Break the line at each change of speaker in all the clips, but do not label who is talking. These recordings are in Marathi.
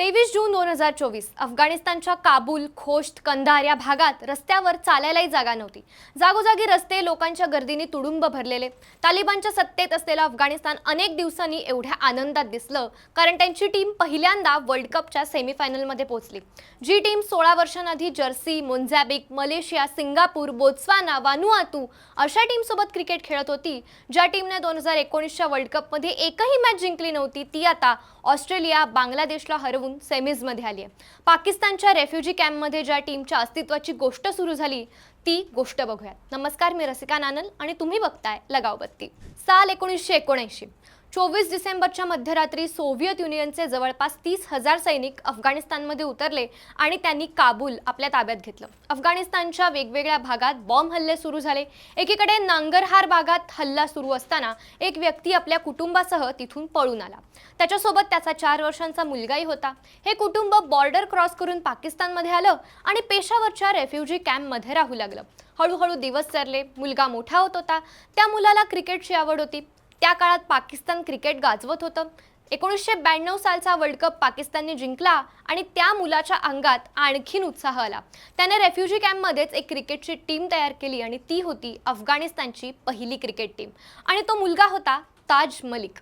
तेवीस जून दोन हजार चोवीस अफगाणिस्तानच्या काबूल खोश्त कंधार या भागात रस्त्यावर चालायलाही जागा नव्हती. जागोजागी रस्ते लोकांच्या गर्दीने तुडुंब भरलेले. तालिबानच्या सत्तेत असलेलं अफगाणिस्तान अनेक दिवसांनी एवढ्या आनंदात दिसलं कारण त्यांची टीम पहिल्यांदा वर्ल्ड कपच्या सेमीफायनलमध्ये पोहोचली. जी टीम सोळा वर्षांआधी Jersey Mozambique Malaysia Singapore Botswana Vanuatu अशा टीमसोबत क्रिकेट खेळत होती. ज्या टीमने दोन हजार एकोणीसच्या वर्ल्ड कपमध्ये एकही मॅच जिंकली नव्हती ती आता ऑस्ट्रेलिया बांगलादेशला हरवून सेमीजमध्ये आली आहे. पाकिस्तानच्या रेफ्युजी कॅम्पमध्ये ज्या टीमच्या अस्तित्वाची गोष्ट सुरू झाली ती गोष्ट बघूयात. नमस्कार मी रसिका नानल आणि तुम्ही बघताय लगावबत्ती. साल एकोणीसशे एकोणऐंशी. चोवीस डिसेंबरच्या मध्यरात्री सोव्हिएत युनियनचे जवळपास तीस हजार सैनिक अफगाणिस्तानमध्ये उतरले आणि त्यांनी काबूल आपल्या ताब्यात घेतलं. अफगाणिस्तानच्या वेगवेगळ्या भागात बॉम्ब हल्ले सुरू झाले. एकीकडे नांगरहार भागात हल्ला सुरू असताना एक व्यक्ती आपल्या कुटुंबासह तिथून पळून आला. त्याच्यासोबत त्याचा चार वर्षांचा मुलगाही होता. हे कुटुंब बॉर्डर क्रॉस करून पाकिस्तानमध्ये आलं आणि पेशावरच्या रेफ्युजी कॅम्पमध्ये राहू लागलं. हळूहळू दिवस सरले मुलगा मोठा होत होता. त्या मुलाला क्रिकेटची आवड होती. त्या काळात पाकिस्तान क्रिकेट गाजवत होतं. एकोणीसशे ब्याण्णव सालचा वर्ल्ड कप पाकिस्तानने जिंकला आणि त्या मुलाच्या अंगात आणखीन उत्साह आला. त्याने रेफ्युजी कॅम्पमध्येच एक क्रिकेटची टीम तयार केली आणि ती होती अफगाणिस्तानची पहिली क्रिकेट टीम. आणि तो मुलगा होता ताज मलिक.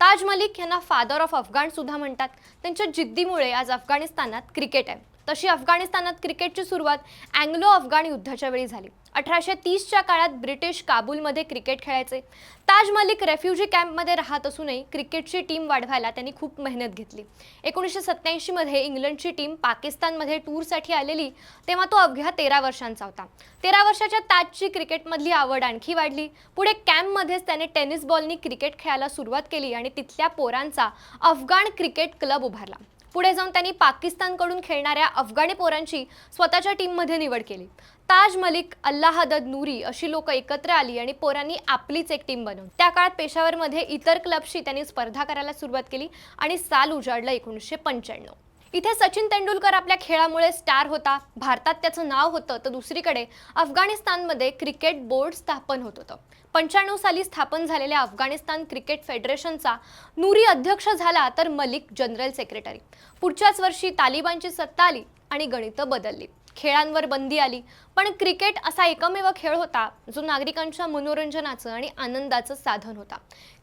ताज मलिक यांना फादर ऑफ अफगाण सुद्धा म्हणतात. त्यांच्या जिद्दीमुळे आज अफगाणिस्तानात क्रिकेट आहे. तशी अफगाणिस्तानात क्रिकेटची सुरुवात अँग्लो अफगाण युद्धाच्या वेळी झाली. अठराशे तीसच्या काळात ब्रिटिश काबूलमध्ये क्रिकेट खेळायचे. ताज मलिक रेफ्युजी कॅम्पमध्ये राहत असूनही क्रिकेटची टीम वाढवायला त्यांनी खूप मेहनत घेतली. एकोणीसशे सत्त्याऐंशीमध्ये इंग्लंडची टीम पाकिस्तानमध्ये टूरसाठी आलेली तेव्हा तो अवघ्या तेरा वर्षांचा होता. तेरा वर्षाच्या ताजची क्रिकेटमधली आवड आणखी वाढली. पुढे कॅम्पमध्येच त्याने टेनिस बॉलनी क्रिकेट खेळायला सुरुवात केली आणि तिथल्या पोरांचा अफगाण क्रिकेट क्लब उभारला. पुढे जाऊन त्यांनी पाकिस्तानकडून खेळणाऱ्या अफगाणी पोरांची स्वतःच्या टीममध्ये निवड केली. ताज मलिक अल्लाहदद नूरी अशी लोक एकत्र आली आणि पोरांनी आपलीच एक टीम बनवली. त्या काळात पेशावरमध्ये इतर क्लबशी त्यांनी स्पर्धा करायला सुरुवात केली आणि साल उजाडलं एकोणीसशे पंच्याण्णव. इथे सचिन तेंडुलकर आपल्या खेळामुळे स्टार होता. भारतात त्याचं नाव होतं. तर दुसरीकडे अफगाणिस्तानमध्ये क्रिकेट बोर्ड स्थापन होत होतं. पंच्याण्णव साली स्थापन झालेल्या अफगाणिस्तान क्रिकेट फेडरेशनचा नूरी अध्यक्ष झाला तर मलिक जनरल सेक्रेटरी. पुढच्याच वर्षी तालिबानची सत्ता आली आणि गणितं बदलली. खेळांवर बंदी आली. पण क्रिकेट असा एकमेव खेळ होता जो नागरिकांच्या मनोरंजनाचं आणि आनंदाचं साधन होता.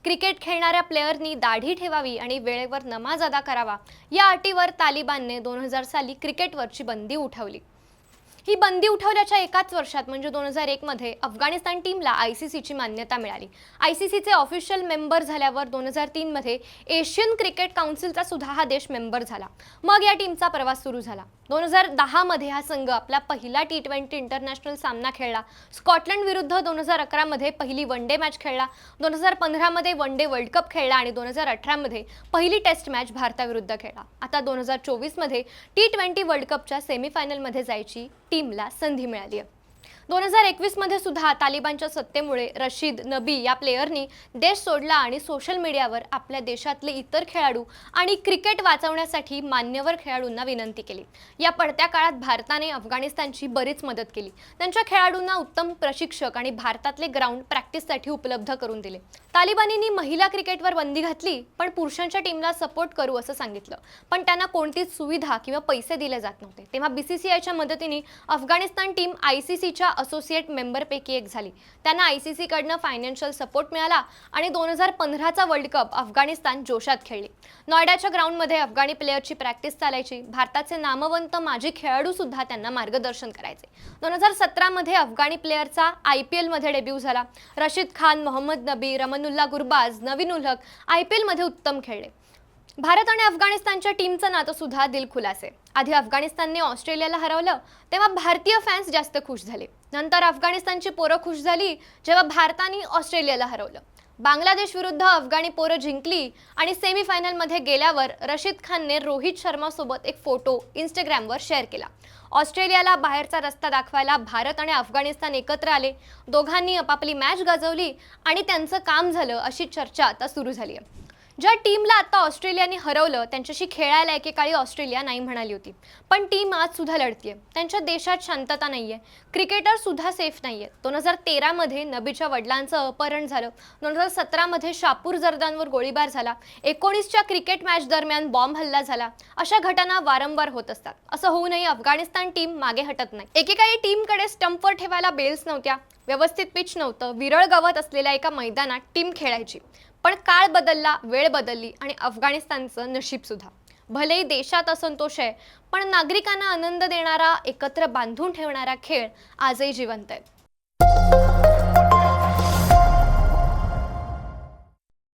क्रिकेट खेळणाऱ्या प्लेयरनी दाढी ठेवावी आणि वेळेवर नमाज अदा करावा या अटीवर तालिबानने दोन हजार साली क्रिकेटवरची बंदी उठवली. ही बंदी उठवल्याच्या एकाच वर्षात म्हणजे दोन हजार एकमध्ये अफगाणिस्तान टीमला आय सी सीची मान्यता मिळाली. आय सी सीचे ऑफिशियल मेंबर झाल्यावर दोन हजार तीनमध्ये एशियन क्रिकेट काउन्सिलचा सुद्धा हा देश मेंबर झाला. मग या टीमचा प्रवास सुरू झाला. दोन हजार दहामध्ये हा संघ आपला पहिला टी ट्वेंटी इंटरनॅशनल सामना खेळला. स्कॉटलंड विरुद्ध दोन हजार अकरामध्ये पहिली वन डे मॅच खेळला. दोन हजार पंधरामध्ये वन डे वर्ल्ड कप खेळला आणि दोन हजार अठरामध्ये पहिली टेस्ट मॅच भारताविरुद्ध खेळला. आता दोन हजार चोवीसमध्ये टी ट्वेंटी वर्ल्ड कपच्या सेमीफायनलमध्ये जायची टीमला संधी मिळाली आहे. दोन हजार एकवीसमध्ये सुद्धा तालिबानच्या सत्तेमुळे रशीद नबी या प्लेयरनी देश सोडला आणि सोशल मीडियावर आपल्या देशातले इतर खेळाडू आणि क्रिकेट वाचवण्यासाठी मान्यवर खेळाडूंना विनंती केली. या पडत्या काळात भारताने अफगाणिस्तानची बरीच मदत केली. त्यांच्या खेळाडूंना उत्तम प्रशिक्षक आणि भारतातले ग्राउंड प्रॅक्टिससाठी उपलब्ध करून दिले. तालिबानींनी महिला क्रिकेटवर बंदी घातली पण पुरुषांच्या टीमला सपोर्ट करू असं सांगितलं. पण त्यांना कोणतीच सुविधा किंवा पैसे दिले जात नव्हते. तेव्हा बीसीसीआयच्या मदतीने अफगाणिस्तान टीम आय सी सीच्या असोसिएट मेंबरपैकी एक झाली. त्यांना आय सी सीकडनं फायनान्शियल सपोर्ट मिळाला आणि दोन हजार पंधराचा वर्ल्ड कप अफगाणिस्तान जोशात खेळली. नॉयडाच्या ग्राउंडमध्ये अफगाणी प्लेयरची प्रॅक्टिस चालायची. भारताचे नामवंत माजी खेळाडूसुद्धा त्यांना मार्गदर्शन करायचे. दोन हजार सतरामध्ये अफगाणी प्लेयरचा आय पी एलमध्ये डेब्यू झाला. रशीद खान मोहम्मद नबी रमनुल्ला गुरबाज नवीन उलहक आय पी एलमध्ये उत्तम खेळले. भारत आणि अफगाणिस्तानच्या टीमचं नातं सुद्धा दिलखुलास. आहे आधी अफगाणिस्तानने ऑस्ट्रेलियाला हरवलं तेव्हा भारतीय फॅन्स जास्त खुश झाले. नंतर अफगाणिस्तानची पोरं खुश झाली जेव्हा भारताने ऑस्ट्रेलियाला हरवलं. बांगलादेश विरुद्ध अफगाणी पोरं जिंकली आणि सेमीफायनलमध्ये गेल्यावर रशीद खानने रोहित शर्मासोबत एक फोटो इंस्टाग्रामवर शेअर केला. ऑस्ट्रेलियाला बाहेरचा रस्ता दाखवायला भारत आणि अफगाणिस्तान एकत्र आले. दोघांनी आपापली मॅच गाजवली आणि त्यांचं काम झालं अशी चर्चा आता सुरू झाली आहे ज्या टीमला आता ऑस्ट्रेलियाने हरवलं त्यांच्याशी खेळायला एकेकाळी ऑस्ट्रेलिया नाही म्हणाली होती. पण टीम आज सुद्धा लढतीये. त्यांच्या देशात शांतता नाहीये. क्रिकेटर सुद्धा सेफ नाहीये. दोन हजार तेरामध्ये नबीच्या वडिलांचं अपहरण झालं. दोन हजार सतरामध्ये शापूर जर्दांवर गोळीबार झाला. एकोणीसच्या क्रिकेट मॅच दरम्यान बॉम्ब हल्ला झाला. अशा घटना वारंवार होत असतात. असं होऊनही अफगाणिस्तान टीम मागे हटत नाही. एकेकाळी टीमकडे स्टंपवर ठेवायला बेल्स नव्हत्या. व्यवस्थित पिच नव्हतं. विरळ गवत असलेल्या एका मैदानात टीम खेळायची. पण काळ बदलला वेळ बदलली आणि अफगाणिस्तानचं नशीब सुद्धा. भलेही देशात असंतोष आहे पण नागरिकांना आनंद देणारा एकत्र बांधून ठेवणारा खेळ आजही जिवंत आहे.